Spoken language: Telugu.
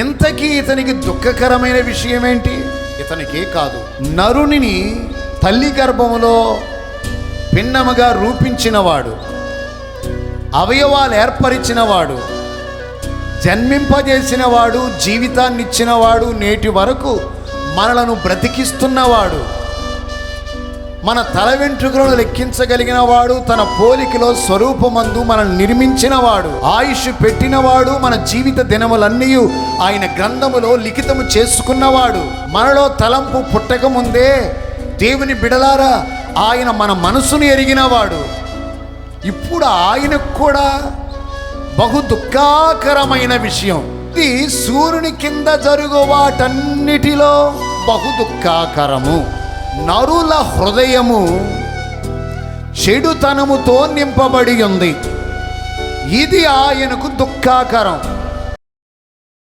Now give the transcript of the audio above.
ఇంతకీ ఇతనికి దుఃఖకరమైన విషయం ఏంటి ఇతనికే కాదు. నరునిని తల్లి గర్భములో భిన్నముగా రూపించినవాడు అవయవాలు ఏర్పరిచినవాడు జన్మింపజేసినవాడు జీవితాన్నిచ్చినవాడు నేటి వరకు మనలను బ్రతికిస్తున్నవాడు. మన తల వెంట్రుకలను లెక్కించగలిగిన వాడు తన పోలికలో స్వరూపమందు మనల్ని నిర్మించినవాడు ఆయుష్ పెట్టినవాడు మన జీవిత దినములన్నీ ఆయన గ్రంథములో లిఖితము చేసుకున్నవాడు మనలో తలంపు పుట్టక ముందే దేవుని బిడలారా ఆయన మన మనసును ఎరిగినవాడు ఇప్పుడు ఆయనకు కూడా బహు దుఃఖాకరమైన విషయం. ఇది సూర్యుని కింద జరుగు వాటన్నిటిలో బహు దుఃఖాకరము. నరుల హృదయము చెడుతనముతో నింపబడి ఉంది. ఇది ఆయనకు దుఃఖాకరం.